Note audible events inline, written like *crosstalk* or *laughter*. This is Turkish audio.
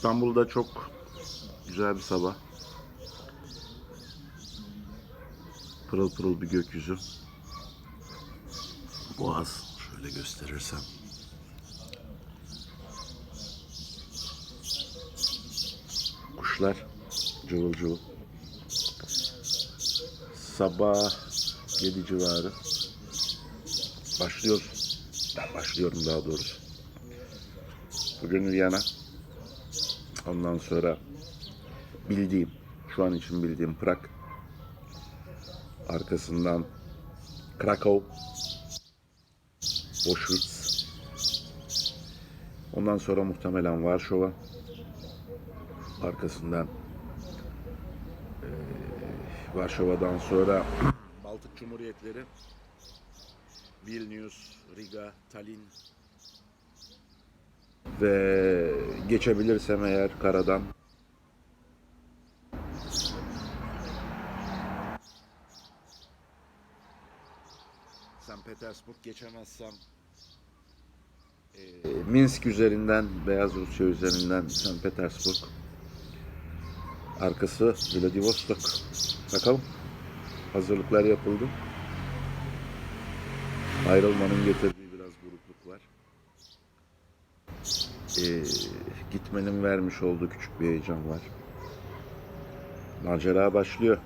İstanbul'da çok güzel bir sabah. Pırıl pırıl bir gökyüzü. Boğaz şöyle gösterirsem. Kuşlar cıvıl cıvıl. Sabah 7 civarı. Başlıyoruz. Ben başlıyorum daha doğrusu. Bugün Viyana. Ondan sonra bildiğim, şu an için bildiğim Prag. Arkasından Krakow. Auschwitz. Ondan sonra muhtemelen Varşova. Arkasından eee, Varşova'dan sonra *clears throat* Baltık Cumhuriyetleri. Vilnius, Riga, Tallinn, ve geçebilirsem eğer karadan St. Petersburg geçemezsem e, Minsk üzerinden Beyaz Rusya üzerinden St. Petersburg arkası Vladivostok bakalım hazırlıklar yapıldı ayrılmanın getirdiği e, gitmenin vermiş olduğu küçük bir heyecan var. Macera başlıyor.